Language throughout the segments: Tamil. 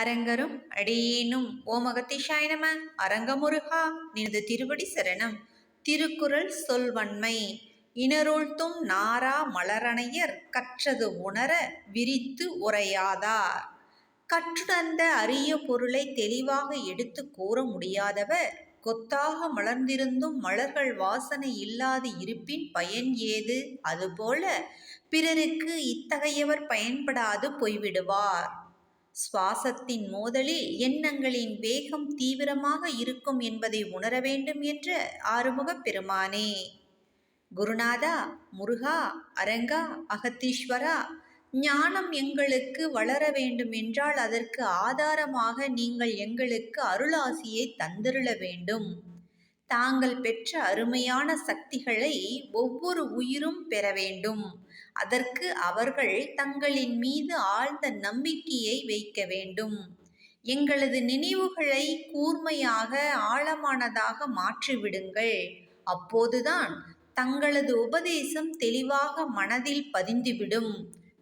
அரங்கரும் அடியேனும். ஓமகத்திஷாய நம அரங்கமுருகா நினது திருவடி சரணம். திருக்குறள் சொல்வன்மை இனருள்த்தும் நாரா மலரணையர் கற்றது உணர விரித்து உரையாதார். கற்றுணர்ந்த அரிய பொருளை தெளிவாக எடுத்து கூற முடியாதவர். கொத்தாக மலர்ந்திருந்தும் மலர்கள் வாசனை இல்லாது இருப்பின் பயன் ஏது? அதுபோல பிறருக்கு இத்தகையவர் பயன்படாது போய்விடுவார். சுவாசத்தின் மோதலில் எண்ணங்களின் வேகம் தீவிரமாக இருக்கும் என்பதை உணர வேண்டும் என்ற ஆறுமுகப் பெருமானே. குருநாதா முருகா அரங்கா அகத்தீஸ்வரா ஞானம் எங்களுக்கு வளர வேண்டும் என்றால் அதற்கு ஆதாரமாக நீங்கள் எங்களுக்கு அருளாசியை தந்திருள வேண்டும். தாங்கள் பெற்ற அருமையான சக்திகளை ஒவ்வொரு உயிரும் பெற வேண்டும். அதற்கு அவர்கள் தங்களின் மீது ஆழ்ந்த நம்பிக்கையை வைக்க வேண்டும். எங்களது நினைவுகளை கூர்மையாக ஆழமானதாக மாற்றிவிடுங்கள். அப்போதுதான் தங்களது உபதேசம் தெளிவாக மனதில் பதிந்துவிடும்.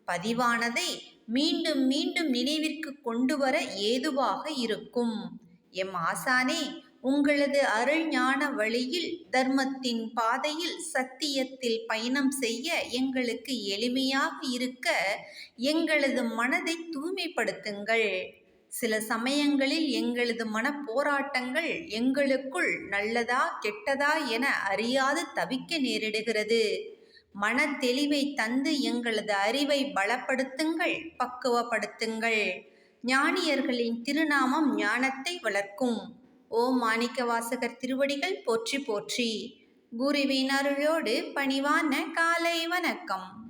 பதிவானதை மீண்டும் மீண்டும் நினைவிற்கு கொண்டு வர ஏதுவாக இருக்கும். எம் ஆசானே உங்களது அருள் ஞான வழியில் தர்மத்தின் பாதையில் சத்தியத்தில் பயணம் செய்ய எங்களுக்கு எளிமையாக இருக்க எங்களது மனதை தூய்மைப்படுத்துங்கள். சில சமயங்களில் எங்களது மன போராட்டங்கள் எங்களுக்குள் நல்லதா கெட்டதா என அறியாது தவிக்க நேரிடுகிறது. மன தெளிவை தந்து எங்களது அறிவை பலப்படுத்துங்கள் பக்குவப்படுத்துங்கள். ஞானியர்களின் திருநாமம் ஞானத்தை வளர்க்கும். ஓம் மாணிக்க வாசகர் திருவடிகள் போற்றி போற்றி. குருவின் அருளோடு பணிவான காலை வணக்கம்.